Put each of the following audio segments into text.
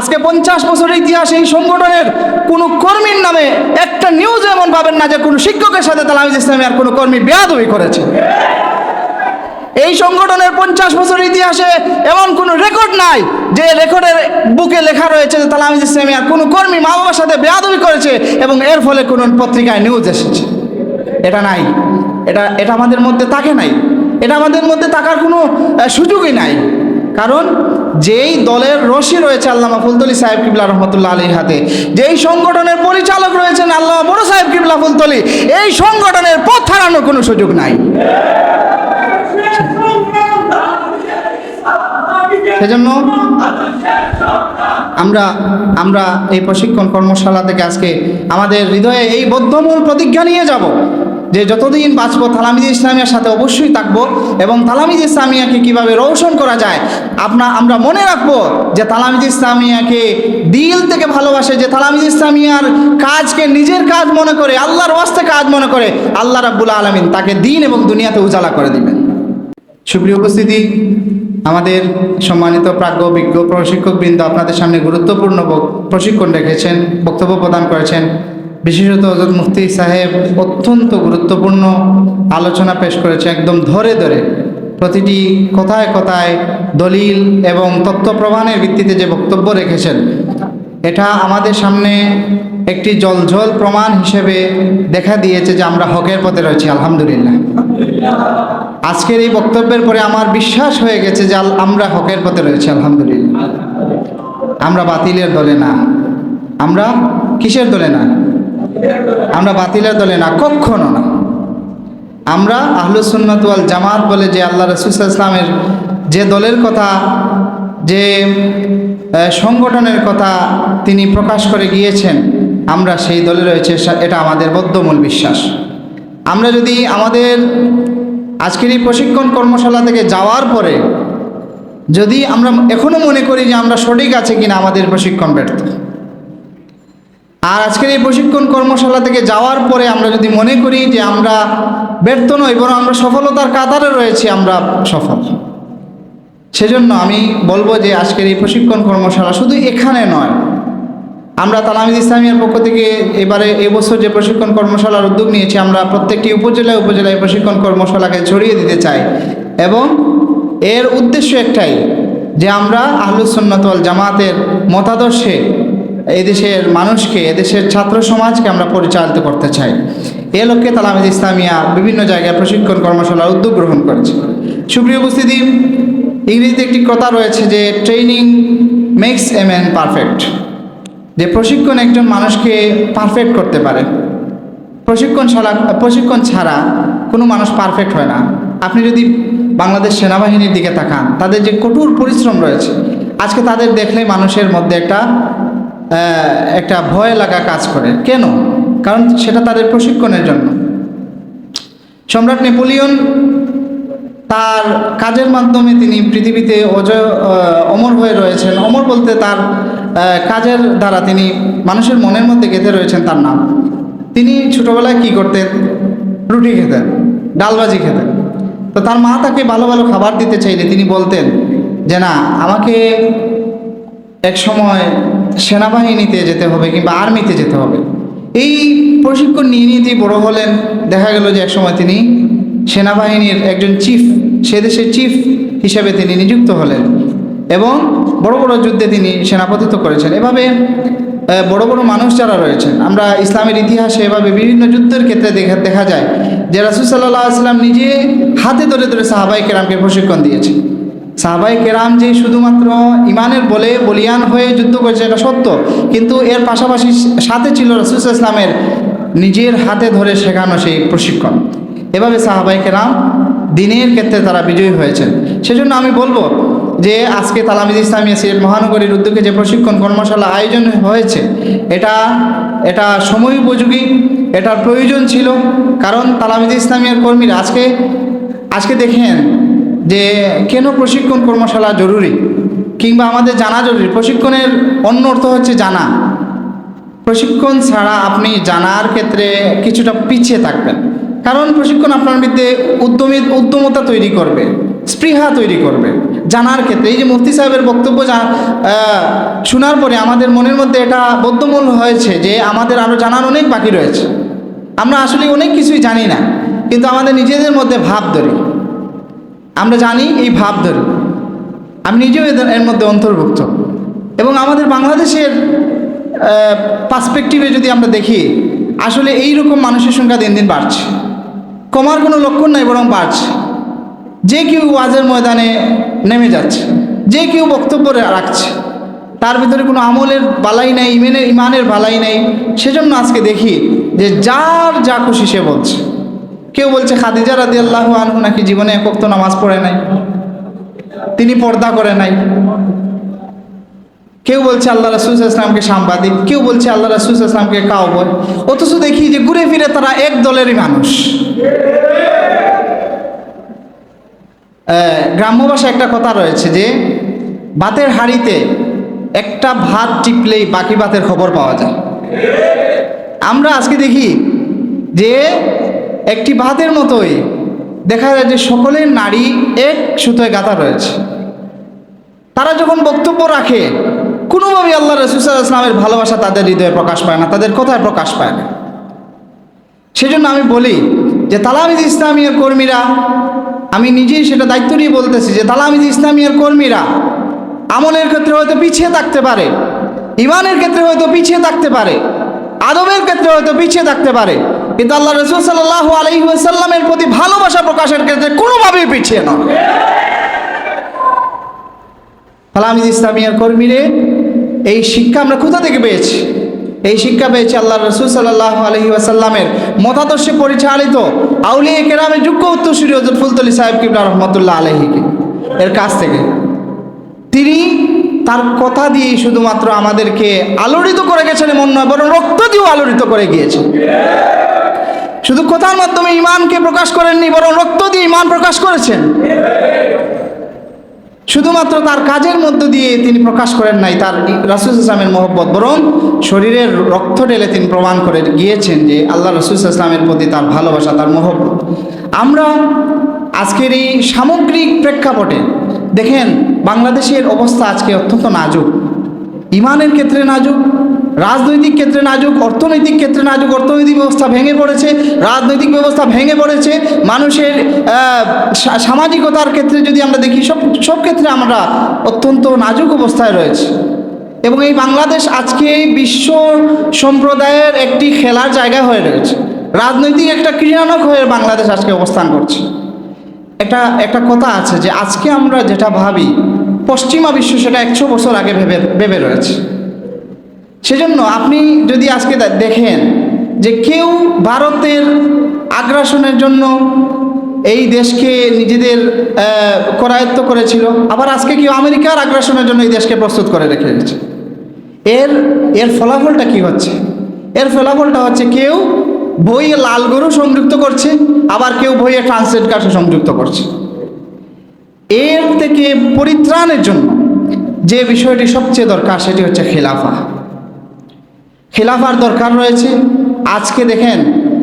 আজকে পঞ্চাশ বছরের ইতিহাসে এই সংগঠনের কোনো কর্মীর নামে একটা নিউজ এমন পাবেন না যে কোনো শিক্ষকের সাথে তালামিজ ইসলামী আর কোনো কর্মী বেয়াদবি করেছে। এই সংগঠনের পঞ্চাশ বছরের ইতিহাসে এমন কোনো রেকর্ড নাই যে রেকর্ডের বুকে লেখা রয়েছে যে তালামিজ আর কোনো কর্মী মা বাবার সাথে বেয়াদবি করেছে এবং এর ফলে কোনো পত্রিকায় নিউজ এসেছে। এটা নাই। এটা এটা আমাদের মধ্যে থাকে নাই। এটা আমাদের মধ্যে থাকার কোনো সুযোগই নাই। কারণ যেই দলের রশি রয়েছে আল্লামা ফুলতলি সাহেব কিবলা রহমতুল্লাহ আলীর হাতে, যেই সংগঠনের পরিচালক রয়েছেন আল্লাহ বড় সাহেব কিবলা ফুলতলি, এই সংগঠনের পথ হারানোর কোনো সুযোগ নাই। সেজন্য আমরা আমরা এই প্রশিক্ষণ কর্মশালা থেকে আজকে আমাদের হৃদয়ে এই বদ্ধমূল প্রতিজ্ঞা নিয়ে যাব। যে যতদিন বাঁচবো তালামিদ ইসলামিয়ার সাথে অবশ্যই থাকব এবং তালামিদ ইসলামিয়াকে কীভাবে রৌশন করা যায়, আপনা আমরা মনে রাখব যে তালামিদ ইসলামিয়াকে দিল থেকে ভালোবাসে, যে তালামিদ ইসলামিয়ার কাজকে নিজের কাজ মনে করে, আল্লাহর ওয়াস্তে কাজ মনে করে, আল্লাহ রাব্বুল আলমিন তাকে দিন এবং দুনিয়াতে উজালা করে দিবেন। সুপ্রিয় উপস্থিতি, আমাদের সম্মানিত প্রাজ্ঞ, বিজ্ঞ, প্রশিক্ষকবৃন্দ আপনাদের সামনে গুরুত্বপূর্ণ প্রশিক্ষণ রেখেছেন, বক্তব্য প্রদান করেছেন। বিশেষত হজরত মুফতি সাহেব অত্যন্ত গুরুত্বপূর্ণ আলোচনা পেশ করেছে একদম ধরে ধরে। প্রতিটি কথায় কথায় দলিল এবং তথ্য প্রমাণের ভিত্তিতে যে বক্তব্য রেখেছেন, এটা আমাদের সামনে একটি জলঝল প্রমাণ হিসেবে দেখা দিয়েছে যে আমরা হকের পথে রয়েছি, আলহামদুলিল্লাহ। আজকের এই বক্তব্যের পরে আমার বিশ্বাস হয়ে গেছে যে আমরা হকের পথে রয়েছি, আলহামদুলিল্লাহ। আমরা বাতিলের দলে না, আমরা কিসের দলে না? আমরা বাতিলের দলে না কখনো না। আমরা আহলুসুন্নত ওয়াল জামাত বলে যে আল্লাহ রসুল ইসলামের যে দলের কথা, যে সংগঠনের কথা তিনি প্রকাশ করে গিয়েছেন, আমরা সেই দলে রয়েছে এটা আমাদের বদ্ধমূল বিশ্বাস। আমরা যদি আমাদের আজকের এই প্রশিক্ষণ কর্মশালা থেকে যাওয়ার পরে যদি আমরা এখনও মনে করি যে আমরা সঠিক আছে কিনা আমাদের প্রশিক্ষণ ব্যর্থ। আজকের এই প্রশিক্ষণ কর্মশালা থেকে যাওয়ার পরে আমরা যদি মনে করি যে আমরা ব্যর্থ নই, বরং আমরা সফলতার কাতারে রয়েছি, আমরা সফল। সেজন্য আমি বলব যে আজকের এই প্রশিক্ষণ কর্মশালা শুধু এখানে নয়, আমরা তালামিদ ইসলামিয়ার পক্ষ থেকে এবারে এবছর যে প্রশিক্ষণ কর্মশালার উদ্যোগ নিয়েছি, আমরা প্রত্যেকটি উপজেলায় উপজেলায় প্রশিক্ষণ কর্মশালাকে ছড়িয়ে দিতে চাই। এবং এর উদ্দেশ্য একটাই, যে আমরা আহলুসন্নতল জামাতের মতাদর্শে এদেশের মানুষকে এদেশের ছাত্র সমাজকে আমরা পরিচালিত করতে চাই। এ লক্ষ্যে তালামিদ ইসলামিয়া বিভিন্ন জায়গায় প্রশিক্ষণ, কর্মশালার উদ্যোগ গ্রহণ করেছে। সুপ্রিয় উপস্থিতি, ইংরেজিতে একটি কথা রয়েছে যে training makes a man perfect যে প্রশিক্ষণ একজন মানুষকে পারফেক্ট করতে পারে। প্রশিক্ষণ ছাড়া প্রশিক্ষণ ছাড়া কোনো মানুষ পারফেক্ট হয় না। আপনি যদি বাংলাদেশ সেনাবাহিনীর দিকে তাকান, তাদের যে কঠোর পরিশ্রম রয়েছে, আজকে তাদের দেখলে মানুষের মধ্যে একটা একটা ভয় লাগা কাজ করে। কেন? কারণ সেটা তাদের প্রশিক্ষণের জন্য। সম্রাট নেপোলিয়ন তার কাজের মাধ্যমে তিনি পৃথিবীতে অজয় অমর হয়ে রয়েছেন। অমর বলতে তার কাজের দ্বারা তিনি মানুষের মনের মধ্যে গেঁথে রয়েছেন তার নাম। তিনি ছোটবেলায় কি করতেন? রুটি খেতেন, ডালবাজি খেতেন। তো তার মা তাকে ভালো ভালো খাবার দিতে চাইলে তিনি বলতেন যে, না, আমাকে এক সময় সেনাবাহিনীতে যেতে হবে কিংবা আর্মিতে যেতে হবে। এই প্রশিক্ষণ নিয়ে নিয়ে তিনি বড় হলেন। দেখা গেল যে একসময় তিনি সেনাবাহিনীর একজন চিফ, সে দেশের চিফ হিসেবে তিনি নিযুক্ত হলেন এবং বড় বড় যুদ্ধে তিনি সেনাপতিত্ব করেছেন। এভাবে বড় বড় মানুষ যারা রয়েছেন, আমরা ইসলামের ইতিহাসে এভাবে বিভিন্ন যুদ্ধের ক্ষেত্রে দেখা দেখা যায় যে রাসুল সাল্লাহ আসলাম নিজে হাতে ধরে ধরে সাহাবাই কেরামকে প্রশিক্ষণ দিয়েছে সাহাবাই কেরাম যে শুধুমাত্র ইমানের বলে বলিয়ান হয়ে যুদ্ধ করেছে, এটা সত্য। কিন্তু এর পাশাপাশি সাথে ছিল রসুল ইসলামের নিজের হাতে ধরে শেখানো সেই প্রশিক্ষণ। এভাবে সাহাবাই কেরাম দিনের ক্ষেত্রে তারা বিজয়ী হয়েছেন। সেজন্য আমি বলব যে আজকে তালামিদ ইসলামিয়া সিলেট মহানগরীর উদ্যোগে যে প্রশিক্ষণ, কর্মশালা আয়োজন হয়েছে, এটা এটা সময় উপযোগী, এটার প্রয়োজন ছিল। কারণ তালামিদ ইসলামিয়ার কর্মীরা আজকে আজকে দেখেন যে কেন প্রশিক্ষণ কর্মশালা জরুরি কিংবা আমাদের জানা জরুরি? প্রশিক্ষণের অন্য অর্থ হচ্ছে জানা। প্রশিক্ষণ ছাড়া আপনি জানার ক্ষেত্রে কিছুটা পিছিয়ে থাকবেন। কারণ প্রশিক্ষণ আপনার মধ্যে উদ্যমী, উদ্যমতা তৈরি করবে, স্পৃহা তৈরি করবে। জানার ক্ষেত্রে, এই যে মুফতি সাহেবের বক্তব্য শোনার পরে আমাদের মনের মধ্যে এটা বদ্ধমূল হয়েছে যে আমাদের আরও জানার অনেক বাকি রয়েছে। আমরা আসলে অনেক কিছুই জানি না, কিন্তু আমাদের নিজেদের মধ্যে ভাব ধরি। আমরা জানি এই ভাব ধরি। আমি নিজেও এদের এর মধ্যে অন্তর্ভুক্ত। এবং আমাদের বাংলাদেশের পার্সপেক্টিভে যদি আমরা দেখি, আসলে এই রকম মানুষের সংখ্যা দিন দিন বাড়ছে। কমার কোনো লক্ষণ নাই, বরং বাড়ছে। যে কেউ ওয়াজের ময়দানে নেমে যাচ্ছে, যে কেউ বক্তব্য রাখছে। তার ভিতরে কোনো আমলের বালাই নেই, ইমেনের, ইমানের বালাই নেই। সেজন্য আজকে দেখি যে যার যা খুশি সে বলছে। কেউ বলছে খাদিজা রাদি আল্লাহ আনহু নাকি জীবনে একক তো নামাজ পড়ে নাই? তিনি পর্দা করে নাই। কেউ বলছে আল্লাহ রাসুল ইসলামকে সাংবাদিক, কেউ বলছে আল্লাহ রাসুল ইসলামকে কাউবয় অথচ দেখি যে ঘুরে ফিরে তারা এক দলেরই মানুষ। গ্রাম্য ভাষায় একটা কথা রয়েছে যে, ভাতের হাঁড়িতে একটা ভাত টিপলেই বাকি ভাতের খবর পাওয়া যায়। আমরা আজকে দেখি যে একটি ভাতের মতোই। দেখা যায় যে সকলের নারী এক সুতোয় গাঁথা রয়েছে। তারা যখন বক্তব্য রাখে, কোনোভাবেই আল্লাহ রসুল ইসলামের ভালোবাসা তাদের হৃদয়ে প্রকাশ পায় না, তাদের কথায় প্রকাশ পায় না। সেজন্য আমি বলি যে তালামিদ ইসলামিয়ার কর্মীরা, আমি নিজেই সেটা দায়িত্ব নিয়ে বলতেছি যে তালামিদ ইসলামিয়ার কর্মীরা আমলের ক্ষেত্রে হয়তো পিছিয়ে থাকতে পারে ইমানের ক্ষেত্রে হয়তো পিছিয়ে থাকতে পারে, আদবের ক্ষেত্রে হয়তো পিছিয়ে থাকতে পারে কিন্তু আল্লাহ রসুল সাল্লাহ আলহিহাসাল্লামের প্রতি ভালোবাসা প্রকাশের ক্ষেত্রে কোনোভাবেই পিছিয়ে নয়। তালামিদ ইসলামিয়ার কর্মীরে এই শিক্ষা আমরা কোথা থেকে পেয়েছি? এই শিক্ষা পেয়েছি আল্লাহ রসুল সাল্লাহ আলহি আসাল্লামের মতাদর্শে পরিচালিত আউলিয়া কেরামের যোগ্য উত্তরসূরি হজরত ফুলতলি সাহেব কিবলা রহমতুল্লাহ আলহিকে এর কাছ থেকে। তিনি তার কথা দিয়ে শুধুমাত্র আমাদেরকে আলোড়িত করে গেছেন এমন নয়, বরং রক্ত দিয়েও আলোড়িত করে গিয়েছেন। শুধু কথার মাধ্যমে ইমানকে প্রকাশ করেননি, বরং রক্ত দিয়ে ইমান প্রকাশ করেছেন। শুধুমাত্র তার কাজের মধ্য দিয়ে তিনি প্রকাশ করেন নাই, তার রাসুল ইসলামের মহব্বত, বরং শরীরের রক্ত ঢেলে তিনি প্রমাণ করে গিয়েছেন যে আল্লাহ রসুল ইসলামের প্রতি তার ভালোবাসা, তার মহব্বত। আমরা আজকের এই সামগ্রিক প্রেক্ষাপটে দেখেন, বাংলাদেশের অবস্থা আজকে অত্যন্ত নাজুক। ইমানের ক্ষেত্রে নাজুক, রাজনৈতিক ক্ষেত্রে নাজুক, অর্থনৈতিক ক্ষেত্রে নাজুক, অর্থনৈতিক ব্যবস্থা ভেঙে পড়েছে, রাজনৈতিক ব্যবস্থা ভেঙে পড়েছে, মানুষের সামাজিকতার ক্ষেত্রে যদি আমরা দেখি, সব সব ক্ষেত্রে আমরা অত্যন্ত নাজুক অবস্থায় রয়েছে। এবং এই বাংলাদেশ আজকে বিশ্ব সম্প্রদায়ের একটি খেলার জায়গা হয়ে রয়েছে। রাজনৈতিক একটা ক্রীড়ানক হয়ে বাংলাদেশ আজকে অবস্থান করছে। একটা একটা কথা আছে যে আজকে আমরা যেটা ভাবি, পশ্চিমা বিশ্ব সেটা একশো বছর আগে ভেবে ভেবে রয়েছে। সেজন্য আপনি যদি আজকে দেখেন যে কেউ ভারতের আগ্রাসনের জন্য এই দেশকে নিজেদের করায়ত্ত করেছিল, আবার আজকে কেউ আমেরিকার আগ্রাসনের জন্য এই দেশকে প্রস্তুত করে রেখে এর এর ফলাফলটা কি হচ্ছে? এর ফলাফলটা হচ্ছে কেউ বইয়ে লাল গরু সংযুক্ত করছে, আবার কেউ বইয়ে ট্রান্সলেট কার্ড সংযুক্ত করছে। এর থেকে পরিত্রাণের জন্য যে বিষয়টি সবচেয়ে দরকার সেটি হচ্ছে খেলাফা। খেলাফার দরকার রয়েছে। আজকে দেখেন,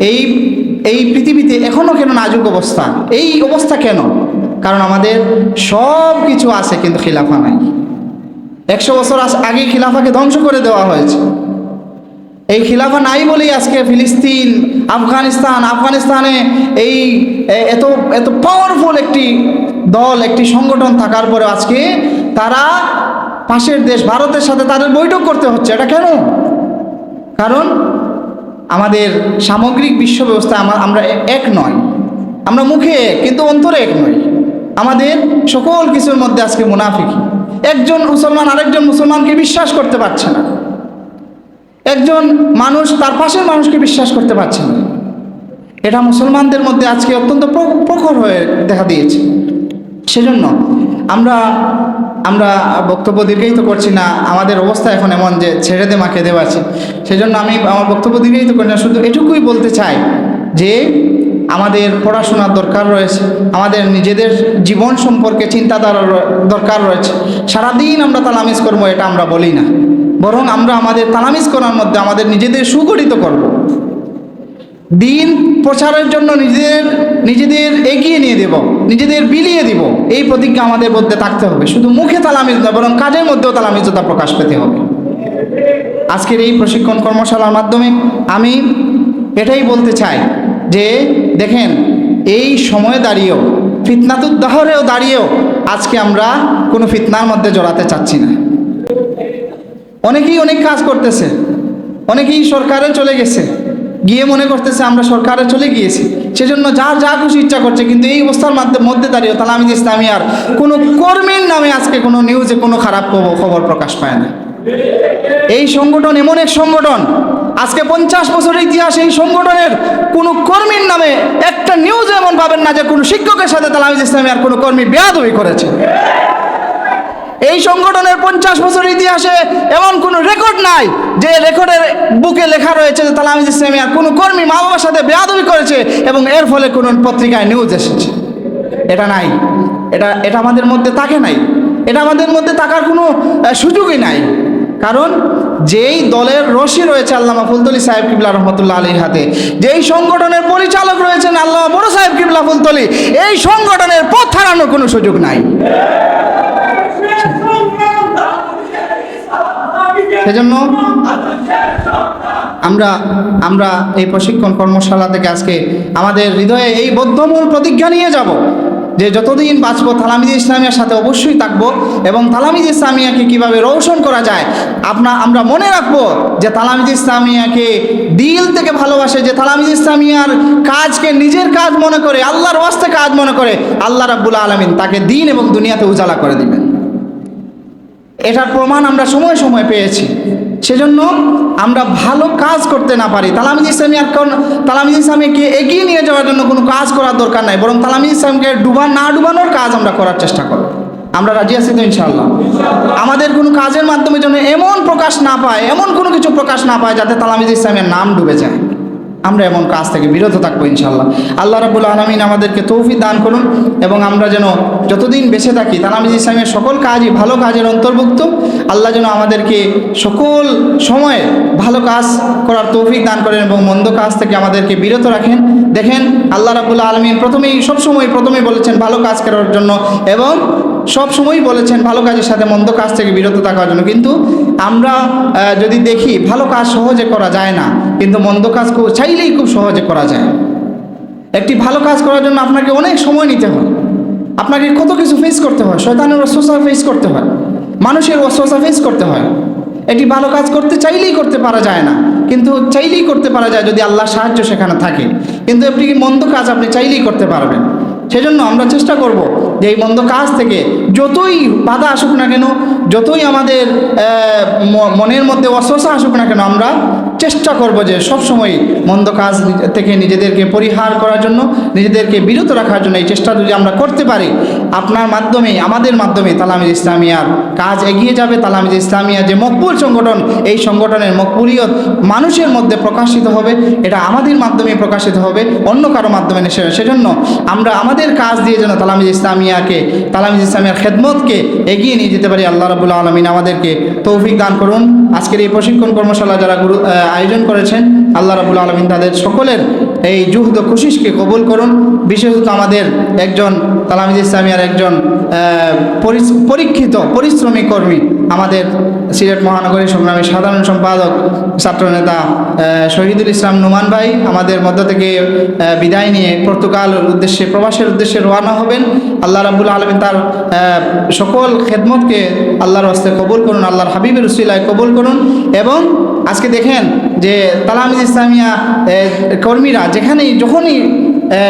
এই এই পৃথিবীতে এখনও কেন নাজুক অবস্থা? এই অবস্থা কেন? কারণ আমাদের সব কিছু আছে, কিন্তু খিলাফা নাই। একশো বছর আগে খিলাফাকে ধ্বংস করে দেওয়া হয়েছে। এই খিলাফা নাই বলেই আজকে ফিলিস্তিন, আফগানিস্তান, আফগানিস্তানে এই এত এত পাওয়ারফুল একটি দল, একটি সংগঠন থাকার পরে আজকে তারা পাশের দেশ ভারতের সাথে তাদের বৈঠক করতে হচ্ছে। এটা কেন? কারণ আমাদের সামগ্রিক বিশ্ব ব্যবস্থা আমা- আমরা এক নয়। আমরা মুখে কিন্তু অন্তরে এক নই। আমাদের সকল কিছুর মধ্যে আজকে মুনাফিকি একজন মুসলমান আরেকজন মুসলমানকে বিশ্বাস করতে পারছে না। একজন মানুষ তার পাশের মানুষকে বিশ্বাস করতে পারছে না। এটা মুসলমানদের মধ্যে আজকে অত্যন্ত প্র- প্রখর হয়ে দেখা দিয়েছে। সেজন্য আমরা আমরা বক্তব্য দীর্ঘায়িত করছি না, আমাদের অবস্থা এখন এমন যে ছেড়ে দে মাকে দেওয়া আছে সেজন্য আমি আমার বক্তব্য দীর্ঘায়িত করি না, শুধু এটুকুই বলতে চাই যে আমাদের পড়াশোনার দরকার রয়েছে, আমাদের নিজেদের জীবন সম্পর্কে চিন্তাধারার দরকার রয়েছে। সারাদিন আমরা তালামিজ করব, এটা আমরা বলি না। বরং আমরা আমাদের তালামিজ করার মধ্যে আমাদের নিজেদের সুগঠিত করব। দিন প্রচারের জন্য নিজেদের নিজেদের এগিয়ে নিয়ে দেব, নিজেদের বিলিয়ে দিব। এই প্রতিজ্ঞা আমাদের মধ্যে থাকতে হবে। শুধু মুখে তালামিজতা বরং কাজের মধ্যেও তালামিজতা প্রকাশ পেতে হবে। আজকের এই প্রশিক্ষণ কর্মশালার মাধ্যমে আমি এটাই বলতে চাই যে, দেখেন, এই সময়ে দাঁড়িয়েও, ফিতনাতুদ্দাহরেও দাঁড়িয়েও আজকে আমরা কোনো ফিতনার মধ্যে জড়াতে চাচ্ছি না। অনেকেই অনেক কাজ করতেছে। অনেকেই সরকারে চলে গেছে। গিয়ে মনে করতেছে, আমরা সরকারে চলে গিয়েছি। সেজন্য যার যা খুশি ইচ্ছা করছে, কিন্তু এই অবস্থার মধ্যে মধ্যে দাঁড়িয়ে তালামিদ ইসলামী আর কোনো কর্মীর নামে আজকে কোনো নিউজে কোনো খারাপ খবর- প্রকাশ পায় না। এই সংগঠন এমন এক সংগঠন, আজকে পঞ্চাশ বছরের ইতিহাস এই সংগঠনের কোনো কর্মীর নামে একটা নিউজ এমন পাবেন না যে কোনো শিক্ষকের সাথে তালামিদ ইসলামী আর কোনো কর্মী বেয়াদবি করেছে। এই সংগঠনের পঞ্চাশ বছর ইতিহাসে এমন কোনো রেকর্ড নাই যে রেকর্ডের বুকে লেখা রয়েছে যে তালামিদ ইসলামী আর কোনো কর্মী মা বাবার সাথে বেয়াদবি করেছে এবং এর ফলে কোনো পত্রিকায় নিউজ এসেছে। এটা নাই। এটা এটা আমাদের মধ্যে থাকে নাই। এটা আমাদের মধ্যে থাকার কোনো সুযোগই নাই। কারণ যেই দলের রশি রয়েছে আল্লামা ফুলতলি সাহেব কিবলা রহমতুল্লাহ আলীর হাতে, যেই সংগঠনের পরিচালক রয়েছেন আল্লামা বড় সাহেব কিবলা ফুলতলি, এই সংগঠনের পথ হারানোর কোনো সুযোগ নাই। সেজন্য আমরা আমরা এই প্রশিক্ষণ কর্মশালা থেকে আজকে আমাদের হৃদয়ে এই বদ্ধমূল প্রতিজ্ঞা নিয়ে যাব যে যতদিন বাঁচবো, তালামিদ ইসলামিয়ার সাথে অবশ্যই থাকব এবং তালামিদ ইসলামিয়াকে কীভাবে রৌশন করা যায়, আপনা, আমরা মনে রাখব যে তালামিদ ইসলামিয়াকে দিল থেকে ভালোবাসে, যে তালামিদ ইসলামিয়ার কাজকে নিজের কাজ মনে করে, আল্লাহর ওয়াস্তে কাজ মনে করে, আল্লাহ রাব্বুল আলমিন তাকে দিন এবং দুনিয়াতে উজালা করে দিবেন। এটার প্রমাণ আমরা সময় সময় পেয়েছি। সেজন্য আমরা ভালো কাজ করতে না পারি। তালামিদ ইসলামী আর কোন তালামিদ ইসলামীকে এগিয়ে নিয়ে যাওয়ার জন্য কোনো কাজ করার দরকার নাই। বরং তালামিদ ইসলামকে ডুবা না ডুবানোর কাজ আমরা করার চেষ্টা করব। আমরা রাজি আছি তো ইনশাআল্লাহ? আমাদের কোনো কাজের মাধ্যমে যেন এমন প্রকাশ না পায়, এমন কোনো কিছু প্রকাশ না পায় যাতে তালামিদ ইসলামের নাম ডুবে যায়। আমরা এমন কাজ থেকে বিরত থাকব ইনশাল্লাহ আল্লাহ রাবুল আলমিন আমাদেরকে তৌফিক দান করুন এবং আমরা যেন যতদিন বেঁচে থাকি, তালামিজ ইসলামের সকল কাজই ভালো কাজের অন্তর্ভুক্ত, আল্লাহ যেন আমাদেরকে সকল সময়ে ভালো কাজ করার তৌফিক দান করেন এবং মন্দ কাজ থেকে আমাদেরকে বিরত রাখেন। দেখেন, আল্লাহ রাবুল আলমিন প্রথমেই সবসময় প্রথমেই বলেছেন ভালো কাজ করার জন্য এবং সব সময়ই বলেছেন ভালো কাজের সাথে মন্দ কাজ থেকে বিরত থাকার জন্য। কিন্তু আমরা যদি দেখি ভালো কাজ সহজে করা যায় না, কিন্তু মন্দ কাজ খুব চাইলেই খুব সহজে করা যায়। একটি ভালো কাজ করার জন্য আপনাকে অনেক সময় নিতে হয়। আপনাকে কত কিছু ফেস করতে হয়। শয়তানের অস্বস্থা ফেস করতে হয়। মানুষের অস্বস্থা ফেস করতে হয়। একটি ভালো কাজ করতে চাইলেই করতে পারা যায় না। কিন্তু চাইলেই করতে পারা যায় যদি আল্লাহর সাহায্য সেখানে থাকে। কিন্তু একটি মন্দ কাজ আপনি চাইলেই করতে পারবেন। সেজন্য আমরা চেষ্টা করব যে এই মন্দ কাজ থেকে যতই বাধা আসুক না কেন, যতই আমাদের মনের মধ্যে অস্বস্থ আসুক না কেন, আমরা চেষ্টা করব যে সবসময় মন্দ কাজ থেকে নিজেদেরকে পরিহার করার জন্য, নিজেদেরকে বিরত রাখার জন্য এই চেষ্টা যদি আমরা করতে পারি, আপনার মাধ্যমে, আমাদের মাধ্যমে তালামিদ ইসলামিয়ার কাজ এগিয়ে যাবে। তালামিদ ইসলামিয়া যে মকবুল সংগঠন, এই সংগঠনের মকবুলিয়ত মানুষের মধ্যে প্রকাশিত হবে, এটা আমাদের মাধ্যমে প্রকাশিত হবে, অন্য কারও মাধ্যমে। সেজন্য আমরা আমাদের কাজ দিয়ে যেন তালামিদ ইসলামিয়াকে তালামিদ ইসলামিয়ার খেদমতকে এগিয়ে নিয়ে যেতে পারি। আল্লাহ রাবুল্লাহ আলমিন আমাদেরকে তৌফিক দান করুন। আজকের এই প্রশিক্ষণ কর্মশালা যারা গুরু আয়োজন করেছেন। আল্লাহ রাবুল আলমিন তাদের সকলের এই জুহদ খুশিসকে কবুল করুন। বিশেষত আমাদের একজন তালামিদ ইসলামিয়ার একজন পরীক্ষিত, পরিশ্রমী কর্মী, আমাদের সিলেট মহানগরীর সংগ্রামী সাধারণ সম্পাদক ছাত্রনেতা শহীদুল ইসলাম নুমান ভাই, আমাদের মধ্য থেকে বিদায় নিয়ে পর্তুগাল উদ্দেশ্যে, প্রবাসের উদ্দেশ্যে রওনা হবেন। আল্লাহ রাবুল আলমিন তার সকল খেদমতকে আল্লাহর হস্তে কবুল করুন, আল্লাহর হাবিবের উসিলায় কবুল করুন এবং আজকে দেখেন যে তালামিজ ইসলামিয়া কর্মীরা যেখানেই, যখনই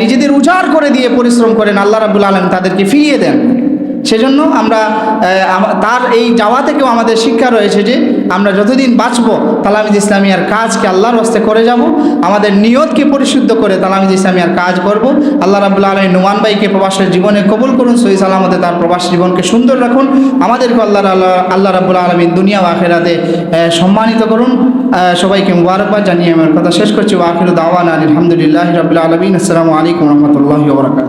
নিজেদের উজাড় করে দিয়ে পরিশ্রম করেন, আল্লাহ রাবুল আলম তাদেরকে ফিরিয়ে দেন। সেজন্য আমরা তার এই যাওয়া থেকেও আমাদের শিক্ষা রয়েছে যে আমরা যতদিন বাঁচব তালামিদ ইসলামিয়ার কাজকে আল্লাহর হস্তে করে যাব, আমাদের নিয়তকে পরিশুদ্ধ করে তালামিদ ইসলামিয়ার কাজ করব। আল্লাহ রাবুল্লাহ আলমী নুমান ভাইকে প্রবাসের জীবনে কবুল করুন, সহি সালামতে তার প্রবাস জীবনকে সুন্দর রাখুন। আমাদেরকে আল্লাহ আল্লাহ আল্লাহ রাবুল আলমিন দুনিয়া আখেরাতে সম্মানিত করুন। সবাইকে মুবারকবাদ জানিয়ে আমার কথা শেষ করছি। ও আখির দাওয়ান আলহামদুলিল্লাহ রবিল আলমিন। আসসালামু আলাইকুম রহমতুল্লাহ বরকাত